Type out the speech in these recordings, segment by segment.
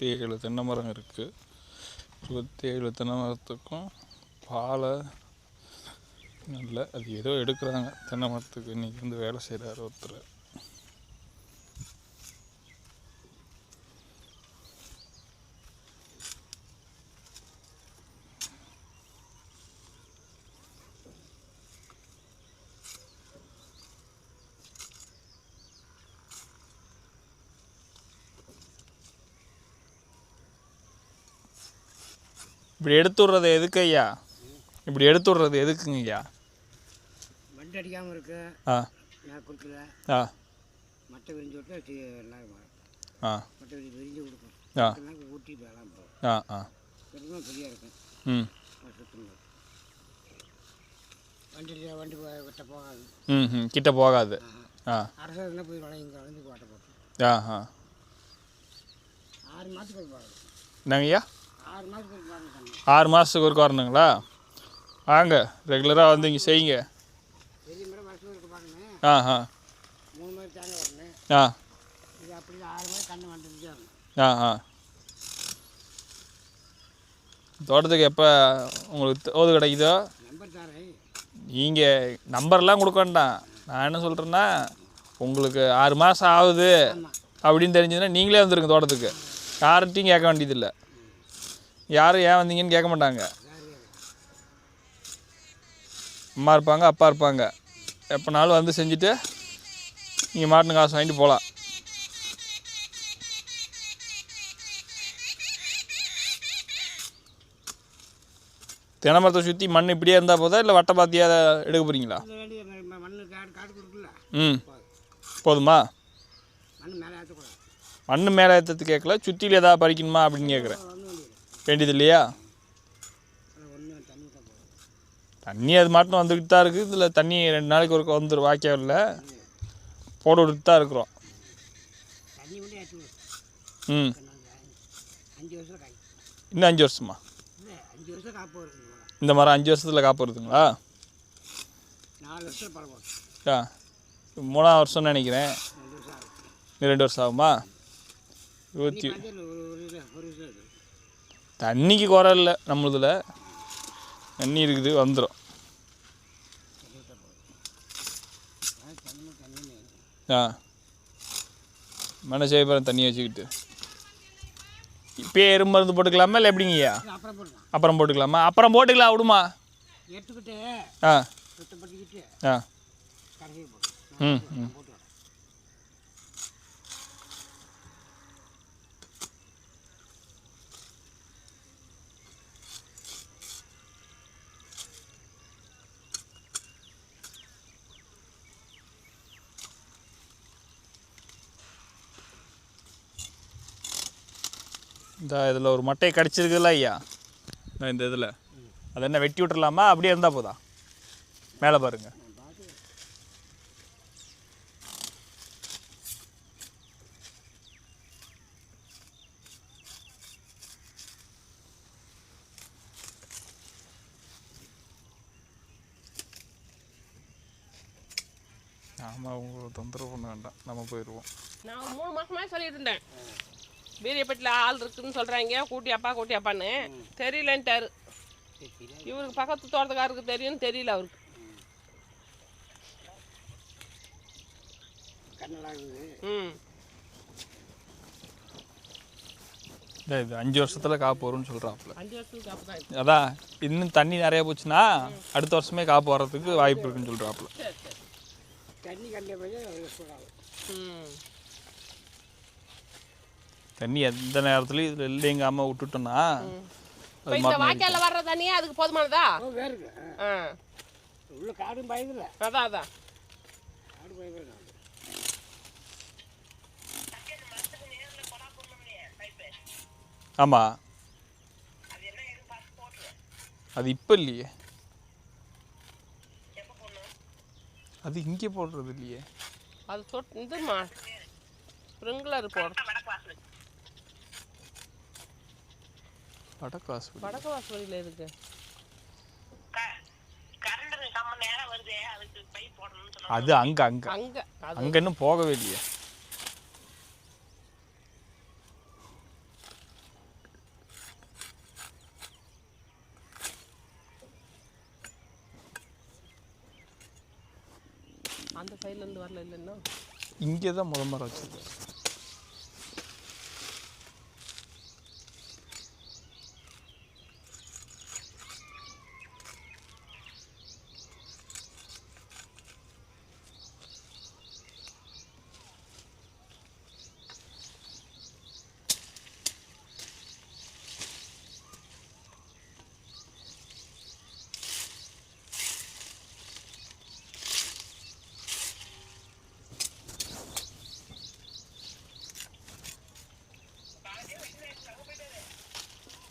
இருபத்தி ஏழு தென்னை மரம் இருக்குது இருபத்தி ஏழு தென்னை மரத்துக்கும்? பாலை. நல்ல அது ஏதோ எடுக்கிறாங்க தென்னை மரத்துக்கு. இன்றைக்கி வந்து வேலை செய்கிறாரு ஒருத்தர். இப்படி எடுத்து விட்றது எதுக்கு ஐயா? இப்படி எடுத்து விட்றது எதுக்குங்க ஐயா? வண்டு அடிக்காமல் இருக்கு. ஆ. நான் கொடுக்கல. ஆ. மட்டை விரிஞ்சு விட்டு. ஆ. மட்டை விரிஞ்சு விரிஞ்சு கொடுக்கும். ஆ. ஊட்டி போகும் ஆ ஆ. பெரியா இருக்கும் ம். வண்டி வண்டி வெட்ட போகாது. ம் ம். கிட்ட போகாது. ஆ. அரசு என்ன போய் வளைய இங்கே வளைஞ்சு ஓட்ட போட்டு. ஆ ஆ. ஆறு மாதத்துக்கு பாருங்க என்னங்க ஐயா? ஆறு மாதத்துக்கு ஒரு பாருங்க தண்ணி ஆறு மாதத்துக்கு ஒரு வரணுங்களா வாங்க ரெகுலராக வந்து இங்கே செய்யுங்க. ஆ ஆ. ஆ. ஆ ஆ. தோட்டத்துக்கு எப்போ உங்களுக்கு தோது கிடைக்குதோ? நீங்கள் நம்பர்லாம் கொடுக்க வேண்டாம். நான் என்ன சொல்கிறேன்னா உங்களுக்கு ஆறு மாதம் ஆகுது அப்படின்னு தெரிஞ்சதுன்னா நீங்களே வந்துருங்க தோட்டத்துக்கு. யார்கிட்டையும் கேட்க வேண்டியதில்லை. யாரும் ஏன் வந்தீங்கன்னு கேட்க மாட்டாங்க. அம்மா இருப்பாங்க அப்பா இருப்பாங்க. எப்போனாலும் வந்து செஞ்சுட்டு நீங்கள் மாட்டுன்னு காசு வாங்கிட்டு போகலாம் தினமரத்தை சுற்றி மண் இப்படியே இருந்தால் போதா இல்லை வட்ட பாத்தியாக எடுக்க போகிறீங்களா ம- போதுமா? மண் மேலே ஏற்றக்கூடாது மண் மேலே ஏற்றத்து கேட்கல சுற்றியில் ஏதாவது பறிக்கணுமா அப்படின்னு கேட்குறேன். வேண்டியது இல்லையா? தண்ணி அது மாட்டும் வந்துக்கிட்டு தான் இருக்குது. இதில் தண்ணி ரெண்டு நாளைக்கு ஒரு வந்துடும் வாய்க்காவில் போட விட்டுட்டு தான் இருக்கிறோம். ம். இன்னும் அஞ்சு வருஷமா? இந்த மரம் அஞ்சு வருஷத்தில் காப்பாருதுங்களா ஆ. மூணாவது வருஷம்னு நினைக்கிறேன். ரெண்டு வருஷம் ரெண்டு வருஷம் ஆகுமா? இருபத்தி தண்ணிக்கு குறை இல்லை நம்மளதில். தண்ணி இருக்குது வந்துடும் ஆ. மனசே பாரு தண்ணி வச்சுக்கிட்டு. இப்பயே எறும்பு மருந்து போட்டுக்கலாமா இல்லை எப்படிங்கய்யா அப்புறம் போட்டுக்கலாமா. அப்புறம் போட்டுக்கலாம்? விடுமா? ஆ. ஆ. ம் ம். இந்த இதில் ஒரு மட்டையை கடிச்சிருக்குதுல்ல ஐயா. இந்த இந்த இதில். அது என்ன வெட்டி விட்டுடலாமா அப்படியே இருந்தால் போதா? மேலே பாருங்கள் ஆமாம் உங்களுக்கு தொந்தரவு பண்ண வேண்டாம். நம்ம போயிடுவோம் நான் மூணு மாசமா சொல்லிட்டு இருந்தேன். வீரியப்பட்டியில் ஆள் இருக்குன்னு சொல்கிறாங்க கூட்டி அப்பா கூட்டி அப்பான்னு. தெரியலன்ட்டாரு. தெரியல இவருக்கு பக்கத்து தோட்டத்துக்காருக்கு தெரியும்னு தெரியல அவருக்கு. இது அஞ்சு வருஷத்தில் காப்பு வரும்னு தான் அதான் இன்னும் தண்ணி நிறைய போச்சுன்னா அடுத்த வருஷமே காப்பு வர்றதுக்கு வாய்ப்பு இருக்குன்னு சரி தண்ணி கண்ட போய் சொல்கிறாங்க ம். தண்ணி எந்த நேரத்துலையும் இதில் இல்லைங்காமல் விட்டுட்டோன்னா இப்போ இந்த வாய்க்காலில் வர்ற தண்ணியே அதுக்கு போதுமானதா? வேறுங்க ஆ. உள்ள காடும் பயதில்ல அதான் அதான். காடு பயப்பட ஆமாம் அது இப்போ இல்லையே. அது இங்கே போடுறது இல்லையே. அது சொட் இதுமா ஸ்ப்ரிங்க்லர் வடக்கு வாசல் வடக்கு வாசலில் இருக்கு அது அங்க அங்க. அங்க அங்க இன்னும் போகவே இல்லையே. அந்த சைட்லேருந்து வரல இல்லைன்னா இங்கே தான் முத மரம் வச்சுருக்கேன்.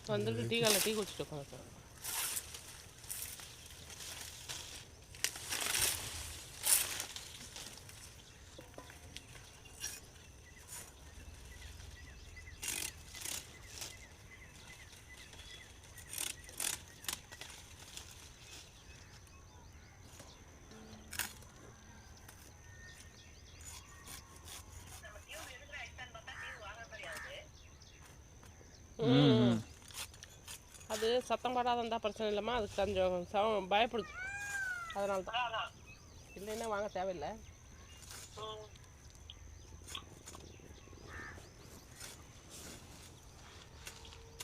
வந்துட்டு டீ காலில் டீ குடிச்சிட்டு உட்காந்து அது சத்தம் போடாத இருந்தால் பிரச்சனை இல்லைம்மா. அது கொஞ்சம் சவ பயப்படுது. அதனால தான் இல்லைன்னா வாங்க தேவையில்லை.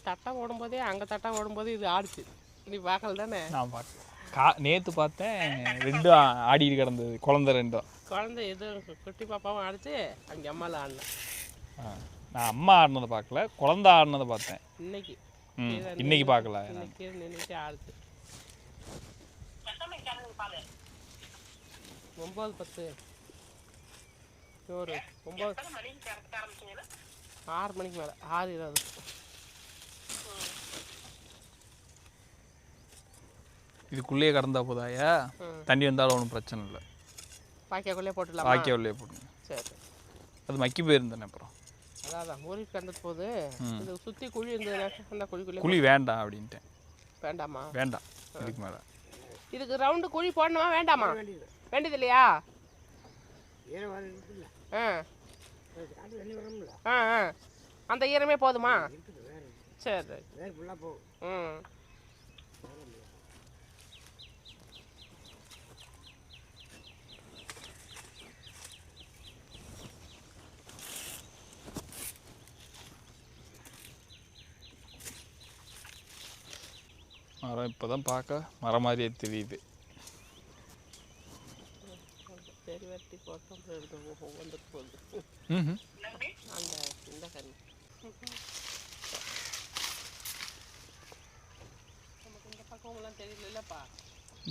தட்டை ஓடும்போதே அங்கே தட்டை ஓடும்போது இது ஆடுச்சு. நீ பார்க்கல தானே? நான் பார்க்க கா நேற்று பார்த்தேன் ரெண்டும் ஆடிட்டு கிடந்தது. குழந்த ரெண்டும். குழந்தை எது குட்டி பாப்பாவும் ஆடுச்சு அங்கே அம்மாவில் ஆடினேன். நான் அம்மா ஆடினதை பார்க்கல குழந்த ஆடினதை பார்த்தேன். இன்னைக்கு. இன்னைக்கு பார்க்கல. இன்னைக்கு நின்றுட்டு ஒம்பது பத்து. ஒரு ஒம்பது. ஆறு மணிக்கு மேலே. ஆறு இருபது. இதுக்குள்ளேயே கடந்தா போதாயா. தண்ணி வந்தாலும் ஒன்றும் பிரச்சனை இல்லை. பாக்கியாக்குள்ளே போட்டுடலாமா? வாக்கிய உள்ளே போடணும் சரி. அது மக்கி போயிருந்தேனே அப்புறம். அதான் ஊருக்கு கண்டது போது இது சுற்றி குழி இருந்ததுனாக்க அந்த குழிக்குள்ளே குழி வேண்டாம் அப்படின்ட்டேன் வேண்டாமா? வேண்டாம். இதுக்கு மேலே. இதுக்கு ரவுண்டு குழி போடணுமா வேண்டாமா? வேண்டியது இல்லையா ஆ. ஆ ஆ. அந்த ஈரமே போதுமா? சரி ம். மரம் இப்போ தான் பார்க்க மரம் மாதிரியே தெரியுது.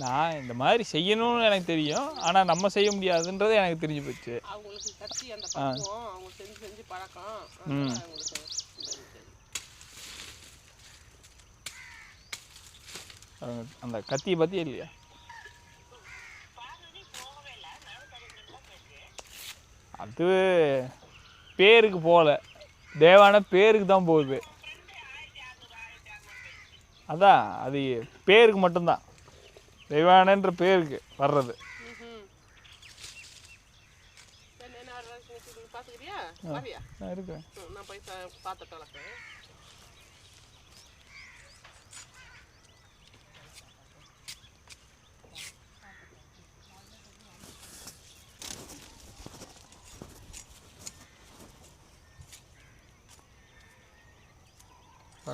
நான் இந்த மாதிரி செய்யணும்னு எனக்கு தெரியும். ஆனால் நம்ம செய்ய முடியாதுன்றது எனக்கு தெரிஞ்சு போச்சு. அவங்களுக்கு கத்தி அந்த பக்குவம் அவங்க செஞ்சு செஞ்சு பழக்கம் அதனால அவங்களுக்கு இந்த இது தெரியும். அவங்க அந்த கத்தியை பற்றி இல்லையா? அது பேருக்கு போகல. தேவான பேருக்கு தான் போகுது. அதான் அது பேருக்கு மட்டும்தான். தெய்வானன்ற பேருக்கு வர்றது. ம்ஹும். சரி, என்ன வர வரைக்கும் நீ பார்த்துக்கிறியா வரியா நான் இருக்கேன் ம், நான் போய் பா- பார்த்துட்டு வளர்க்கேன்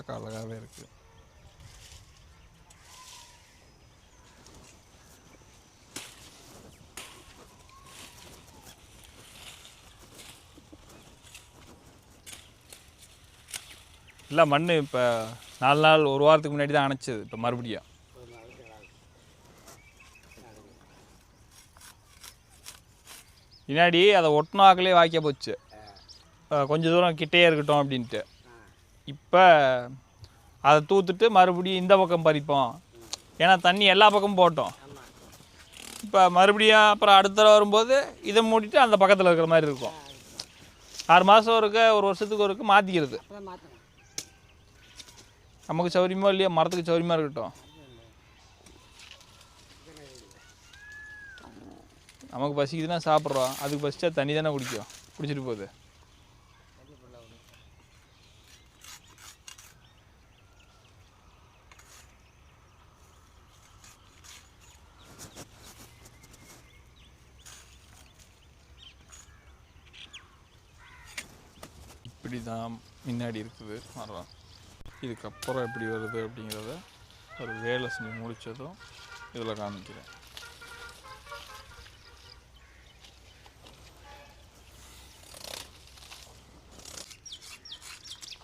பார்க்க அழகாகவே இருக்குது இல்லை மண் இப்போ நாலு நாள் ஒரு வாரத்துக்கு முன்னாடி தான் அணைச்சது இப்போ மறுபடியும். பின்னாடி அதை ஒட்டினாக்கிலே வாய்க்க போச்சு. கொஞ்சம் கொஞ்ச தூரம் கிட்டே இருக்கட்டும் அப்படின்ட்டு. இப்போ அதை தூத்துட்டு மறுபடியும் இந்த பக்கம் பறிப்போம். ஏன்னா தண்ணி எல்லா பக்கமும் போட்டோம். இப்போ மறுபடியும் அப்புறம் அடுத்த தடவை வரும்போது இதை மூடிட்டு அந்த பக்கத்தில் இருக்கிற மாதிரி இருக்கும். ஆறு மாதம் ஒருக்க ஒரு வருஷத்துக்கு ஒருக்க மாற்றிக்கிறது நமக்கு சௌரியமோ இல்லையோ மரத்துக்கு சௌரியமாக இருக்கட்டும். நமக்கு பசிக்குதுன்னா சாப்பிட்றோம். அதுக்கு பசிச்சா தண்ணி தானே குடிக்கும். குடிச்சிட்டு போகுது. இப்படி தான் முன்னாடி இருக்குது. மரம் இதுக்கப்புறம் எப்படி வருது அப்படிங்கிறத ஒரு வேலை செஞ்சு முடித்ததும் இதில் காமிக்கிறேன்.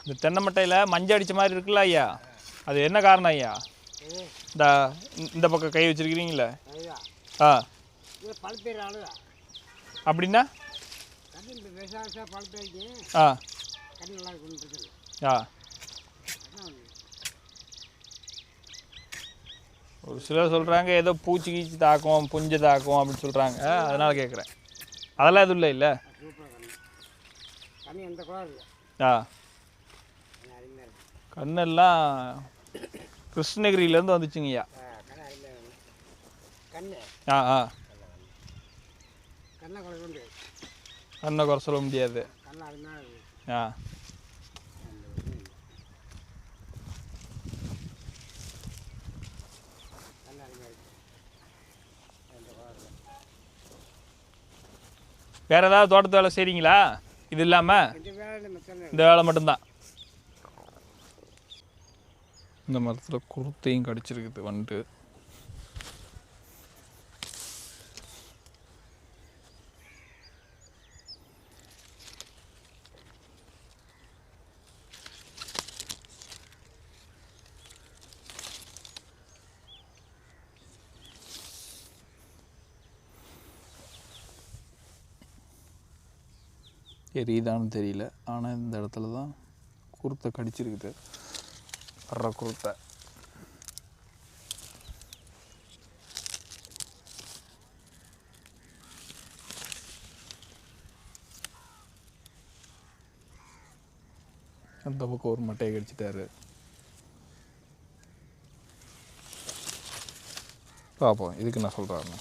இந்த தென்னை மட்டையில் மஞ்சள் அடித்த மாதிரி இருக்குல்ல ஐயா? அது என்ன காரணம் ஐயா? இந்த இந்த பக்கம் கை வச்சிருக்கிறீங்களே? ஆ. அப்படின்னா? ஆ. ஆ. ஒரு சிலர் சொல்கிறாங்க ஏதோ பூச்சி கீச்சி தாக்கும் புஞ்சு தாக்கும் அப்படின்னு சொல்கிறாங்க அதனால் கேட்குறேன் அதெல்லாம் எதுவும் இல்லை இல்லை? ஆ. கண்ணெல்லாம் கிருஷ்ணகிரியிலேருந்து வந்துச்சுங்கய்யா ஆ, ஆ. கண்ணை குறை சொல்ல முடியாது. ஆ வேற வேறு ஏதாவது தோட்டத்து வேலை செய்கிறீங்களா இது இல்லாமல் இந்த வேலை மட்டும்தான். இந்த மரத்தில் குருத்தையும் கடிச்சிருக்குது வந்துட்டு எரியுதான்னு தெரியல. ஆனால் இந்த இடத்துல தான் குருத்தை கடிச்சிருக்குது. வர்ற குருத்தை. அந்த பக்கம் ஒரு மட்டையை கடிச்சிட்டாரு. பார்ப்போம் இதுக்கு நான் சொல்கிறாருண்ணே